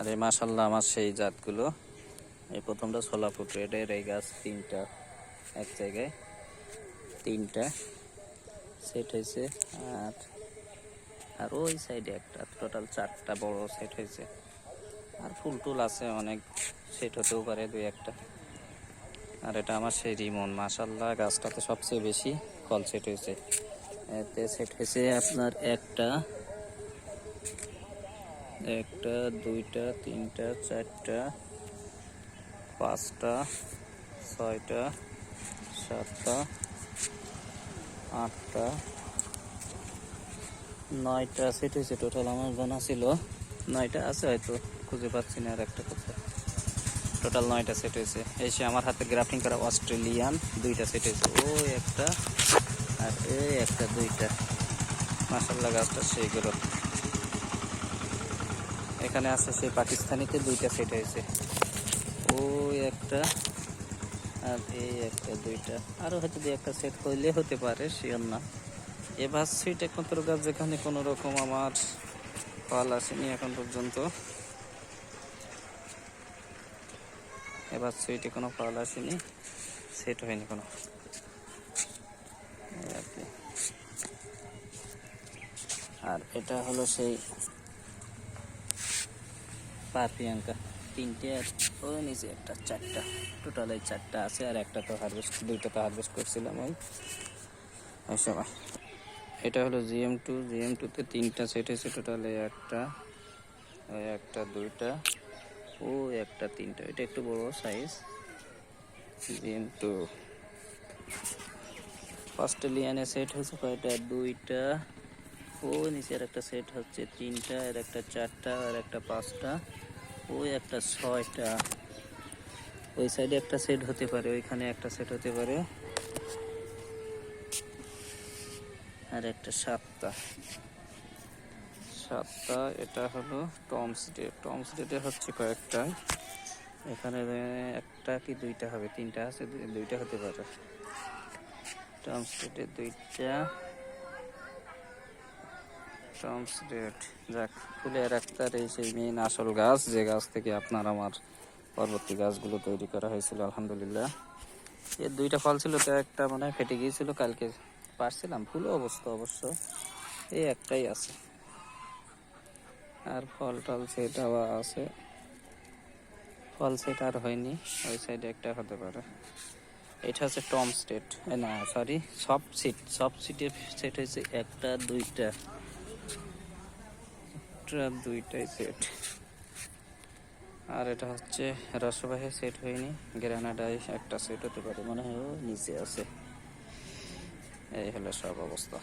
আর এই মাসাল্লাহ আমার সেই জাতগুলো। এই প্রথমটা ছোলা ফুটো এটা এই গাছ তিনটা, এক জায়গায় তিনটা। সেট হয়েছে আর আর ওই সাইডে একটা টোটাল চারটা বড় সেট হয়েছে। আর ফুল টুল আছে অনেক সেট হতেও পারে দুই একটা। আর এটা আমার সেই রিমন মাসাল্লাহ গাছটাতে সবচেয়ে বেশি কল সেট হয়েছে। এতে সেট হয়েছে আপনার একটা একটা, দুইটা, তিনটা, চারটা, পাঁচটা, ছয়টা, সাতটা, আটটা, নয়টা সেট হয়েছে টোটাল আমার জানা ছিল। নয়টা আছে হয়তো, খুঁজে পাচ্ছি না আর একটা কোথাও টোটাল নয়টা সেট হয়েছে। এসে আমার হাতে গ্রাফটিং করা অস্ট্রেলিয়ান দুইটা সেট হয়েছে। ও একটা আর এই একটা, দুইটা। মাসাল্লাহ গাছটা সেইগুলো এখানে আছে সেই পাকিস্তানিতে দুইটা সেট হয়েছে। ওই একটা আর এই একটা দুইটা। আরও হয়তো দুই একটা সেট হইলে হতে পারে শিওর না। এবার সুইট একমাত্র গাছ যেখানে কোনো রকম আমার ফল আসেনি এখন পর্যন্ত। এবার সুইটে কোনো ফল আসেনি সেট হয়নি কোনো। আর এটা হলো সেই পারপিয়াঙ্কা তিনটে আর ওই নিচে একটা, চারটা। টোটাল এই চারটা আছে আর একটা তো হারভেস্ট দুইটা তো হারভেস্ট করছিলাম ওই ওই সময়। এটা হলো জিএম টু জিএম টুতে তিনটা সেট হয়েছে টোটাল এই একটা ওই একটা, দুইটা, ও একটা, তিনটা। এটা একটু বড় সাইজ জিএম টু অস্ট্রেলিয়ানে সেট হয়েছে কয়টা? দুইটা ও নিচের একটা সেট হচ্ছে তিনটা, আর একটা চারটা, আর একটা পাঁচটা, ওই একটা ছয়টা। ওই সাইডে একটা সেট হতে পারে, ওইখানে একটা সেট হতে পারে। আর একটা সাতটা। সাতটা, এটা হলো টম স্টেট টম স্টেটে হচ্ছে কয়েকটা। এখানে একটা কি দুইটা হবে? তিনটা আছে, দুইটা হতে পারে। টম স্টেটে দুইটা। টম স্টেট যাক, ফুলের একটার এই সেই মেইন আসল গাছ, যে গাছ থেকে আপনার আমার পরবর্তী গাছগুলো তৈরি করা হয়েছিল, আলহামদুলিল্লাহ। এর দুইটা ফল ছিল একটা মানে ফেটে গিয়েছিল, কালকে পারছিলাম, ফুল অবস্থা অবশ্য এই একটাই আছে। আর ফল টল সেটাও আছে। ফল সেট আর হয়নি, ওই সাইডে একটা হতে পারে। এটা হচ্ছে টম স্টেট না সরি সব সিট সব সিটের সেট হয়েছে একটা, দুইটা। একটা দুইটাই সেট আর এটা হচ্ছে রসবাহে সেট হয়নি গ্রানাডায় একটা সেট হতে পারে, মনে হয় নিচে আছে। এই হলো সব অবস্থা।